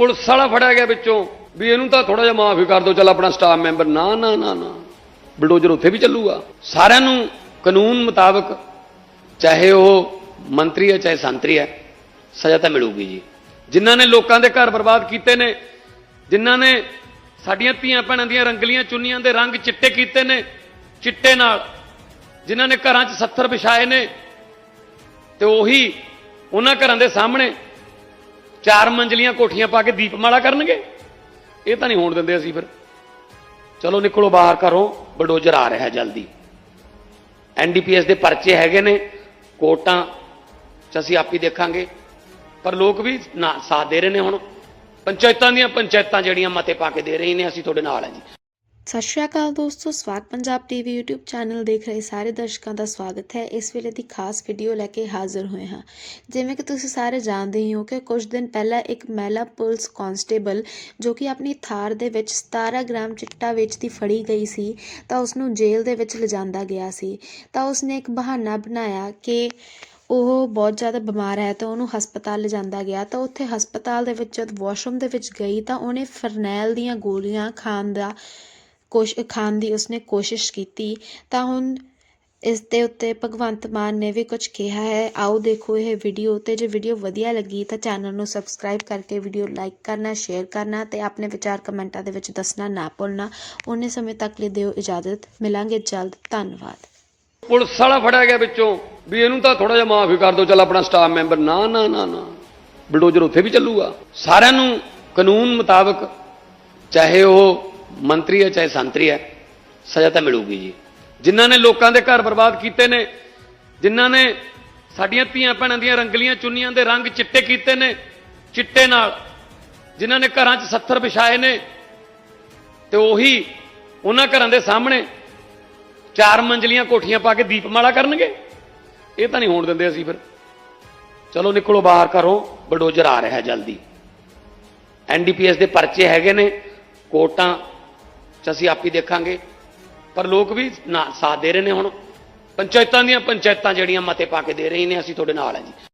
Police ਵਾਲਾ ਫੜਿਆ ਗਿਆ ਵਿੱਚੋਂ, ਵੀ ਇਹਨੂੰ ਤਾਂ ਥੋੜਾ ਜਿਹਾ ਮਾਫੀ ਕਰ ਦਿਓ, ਚੱਲ ਆਪਣਾ ਸਟਾਫ ਮੈਂਬਰ ਨਾ ਨਾ ਨਾ ਨਾ। ਬਲਡੋਜ਼ਰ ਉੱਥੇ ਵੀ ਚੱਲੂਗਾ। ਸਾਰਿਆਂ ਨੂੰ ਕਾਨੂੰਨ ਮੁਤਾਬਕ, ਚਾਹੇ ਉਹ ਮੰਤਰੀ ਹੈ, ਚਾਹੇ ਸੰਤਰੀ ਹੈ, ਸਜ਼ਾ ਤਾਂ ਮਿਲੂਗੀ ਜੀ। ਜਿਨ੍ਹਾਂ ਨੇ ਲੋਕਾਂ ਦੇ ਘਰ ਬਰਬਾਦ ਕੀਤੇ ਨੇ, ਜਿਨ੍ਹਾਂ ਨੇ ਸਾਡੀਆਂ ਧੀਆਂ ਭੈਣਾਂ ਦੀਆਂ ਰੰਗਲੀਆਂ ਚੁੰਨੀਆਂ ਦੇ ਰੰਗ ਚਿੱਟੇ ਕੀਤੇ ਨੇ, ਚਿੱਟੇ ਨਾਲ, ਜਿਨ੍ਹਾਂ ਨੇ ਘਰਾਂ 'ਚ 70 ਵਿਛਾਏ ਨੇ, ਤੇ ਉਹੀ ਉਹਨਾਂ ਘਰਾਂ ਦੇ ਸਾਹਮਣੇ ਚਾਰ ਮੰਜ਼ਲੀਆਂ ਕੋਠੀਆਂ ਪਾ ਕੇ ਦੀਪਮਾਲਾ ਕਰਨਗੇ? ਇਹ ਤਾਂ ਨਹੀਂ ਹੋਣ ਦਿੰਦੇ ਅਸੀਂ ਫਿਰ। ਚਲੋ ਨਿਕਲੋ ਬਾਹਰ ਘਰੋਂ ਬਲਡੋਜ਼ਰ ਆ ਰਿਹਾ ਹੈ ਜਲਦੀ ਐਨਡੀਪੀਐਸ ਦੇ ਪਰਚੇ ਹੈਗੇ ਨੇ, ਕੋਟਾਂ ਚ ਅਸੀਂ ਆਪ ਹੀ ਦੇਖਾਂਗੇ। ਪਰ ਲੋਕ ਵੀ ਨਾ ਸਾਥ ਦੇ ਰਹੇ ਨੇ ਹੁਣ। ਪੰਚਾਇਤਾਂ ਦੀਆਂ ਪੰਚਾਇਤਾਂ ਜਿਹੜੀਆਂ ਮਤੇ ਪਾ ਕੇ ਦੇ ਰਹੀਆਂ ਨੇ, ਅਸੀਂ ਤੁਹਾਡੇ ਨਾਲ ਹਾਂ ਜੀ। ਸਤਿ ਸ਼੍ਰੀ ਅਕਾਲ ਦੋਸਤੋ, ਸਵਾਗਤ ਪੰਜਾਬ ਟੀਵੀ YouTube ਚੈਨਲ ਦੇਖ ਰਹੇ ਸਾਰੇ ਦਰਸ਼ਕਾਂ ਦਾ ਸਵਾਗਤ ਹੈ। ਇਸ ਵੇਲੇ ਦੀ ਖਾਸ ਵੀਡੀਓ ਲੈ ਕੇ ਹਾਜ਼ਰ ਹੋਏ ਹਾਂ। ਜਿਵੇਂ ਕਿ ਤੁਸੀਂ ਸਾਰੇ ਜਾਣਦੇ ਹੀ ਹੋ ਕਿ ਕੁਝ ਦਿਨ ਪਹਿਲਾਂ ਇੱਕ ਮਹਿਲਾ ਪੁਲਿਸ ਕਾਂਸਟੇਬਲ ਜੋ ਕਿ ਆਪਣੀ ਥਾਰ ਦੇ ਵਿੱਚ 17 ਗ੍ਰਾਮ ਚਿੱਟਾ ਵੇਚਦੀ ਫੜੀ ਗਈ ਸੀ, ਤਾਂ ਉਸ ਨੂੰ ਜੇਲ੍ਹ ਦੇ ਵਿੱਚ ਲਿਜਾਂਦਾ ਗਿਆ ਸੀ। ਤਾਂ ਉਸਨੇ ਇੱਕ ਬਹਾਨਾ ਬਣਾਇਆ ਕਿ ਉਹ ਬਹੁਤ ਜ਼ਿਆਦਾ ਬਿਮਾਰ ਹੈ, ਤਾਂ ਉਹਨੂੰ ਹਸਪਤਾਲ ਲਿਜਾਂਦਾ ਗਿਆ। ਤਾਂ ਉੱਥੇ ਹਸਪਤਾਲ ਦੇ ਵਿੱਚ ਜਦ ਵਾਸ਼ਰੂਮ ਦੇ ਵਿੱਚ ਗਈ, ਤਾਂ ਉਹਨੇ ਫਰਨੈਲ ਦੀਆਂ ਗੋਲੀਆਂ ਖਾਣ ਦਾ ਕੋਸ਼ ਖਾਣ ਦੀ ਉਸਨੇ ਕੋਸ਼ਿਸ਼ ਕੀਤੀ, ਤਾਂ ਹੁਣ ਇਸ ਦੇ ਉੱਤੇ ਭਗਵੰਤ ਮਾਨ ਨੇ ਵੀ ਕੁਝ ਕਿਹਾ ਹੈ। ਆਓ ਦੇਖੋ ਇਹ ਵੀਡੀਓ ਤੇ, ਜੇ ਵੀਡੀਓ ਵਧੀਆ ਲੱਗੀ ਤਾਂ ਚੈਨਲ ਨੂੰ ਸਬਸਕ੍ਰਾਈਬ ਕਰਕੇ ਵੀਡੀਓ ਲਾਈਕ ਕਰਨਾ ਸ਼ੇਅਰ ਕਰਨਾ ਤੇ ਆਪਣੇ ਵਿਚਾਰ ਕਮੈਂਟਾਂ ਦੇ ਵਿੱਚ ਦੱਸਣਾ ਨਾ ਭੁੱਲਣਾ। ਉਹਨੇ ਸਮੇਂ ਤੱਕ ਲਈ ਦਿਓ ਇਜਾਜ਼ਤ। ਮਿਲਾਂਗੇ ਜਲਦ। ਧੰਨਵਾਦ। ਪੁਲਿਸ ਵਾਲਾ ਫੜਿਆ ਗਿਆ ਵਿੱਚੋਂ। ਵੀ ਇਹਨੂੰ ਤਾਂ ਥੋੜਾ ਜਿਹਾ ਮਾਫੀ ਕਰ ਦਿਓ। ਚੱਲ ਆਪਣਾ ਸਟਾਫ ਮੈਂਬਰ ਨਾ ਨਾ ਨਾ ਨਾ। ਬਲਡੋਜ਼ਰ ਉੱਥੇ ਵੀ ਚੱਲੂਗਾ। ਸਾਰਿਆਂ ਨੂੰ ਕਾਨੂੰਨ ਮੁਤਾਬਕ ਚਾਹੇ ਉਹ ਮੰਤਰੀ ਹੈ, ਚਾਹੇ ਸੰਤਰੀ ਹੈ, ਸਜ਼ਾ ਤਾਂ ਮਿਲੂਗੀ ਜੀ। ਜਿਨ੍ਹਾਂ ਨੇ ਲੋਕਾਂ ਦੇ ਘਰ ਬਰਬਾਦ ਕੀਤੇ ਨੇ, ਜਿਨ੍ਹਾਂ ਨੇ ਸਾਡੀਆਂ ਧੀਆਂ ਭੈਣਾਂ ਦੀਆਂ ਰੰਗਲੀਆਂ ਚੁੰਨੀਆਂ ਦੇ ਰੰਗ ਚਿੱਟੇ ਕੀਤੇ ਨੇ, ਚਿੱਟੇ ਨਾਲ, ਜਿਨ੍ਹਾਂ ਨੇ ਘਰਾਂ 'ਚ 70 ਵਿਛਾਏ ਨੇ, ਤੇ ਉਹੀ ਉਹਨਾਂ ਘਰਾਂ ਦੇ ਸਾਹਮਣੇ ਚਾਰ ਮੰਜ਼ਲੀਆਂ ਕੋਠੀਆਂ ਪਾ ਕੇ ਦੀਪਮਾਲਾ ਕਰਨਗੇ। ਇਹ ਤਾਂ ਨਹੀਂ ਹੋਣ ਦਿੰਦੇ ਅਸੀਂ ਫਿਰ। ਚਲੋ ਨਿਕਲੋ ਬਾਹਰ ਘਰੋਂ, ਬਡੋਜਰ ਆ ਰਿਹਾ ਹੈ ਜਲਦੀ ਐਨਡੀਪੀਐਸ ਦੇ ਪਰਚੇ ਹੈਗੇ ਨੇ, ਕੋਟਾਂ ਚ ਅਸੀਂ ਆਪ ਹੀ ਦੇਖਾਂਗੇ। ਪਰ ਲੋਕ ਵੀ ਨਾ ਸਾਥ ਦੇ ਰਹੇ ਨੇ ਹੁਣ। ਪੰਚਾਇਤਾਂ ਦੀਆਂ ਪੰਚਾਇਤਾਂ ਜਿਹੜੀਆਂ ਮਤੇ ਪਾ ਕੇ ਦੇ ਰਹੀਆਂ ਨੇ, ਅਸੀਂ ਤੁਹਾਡੇ ਨਾਲ ਹਾਂ ਜੀ।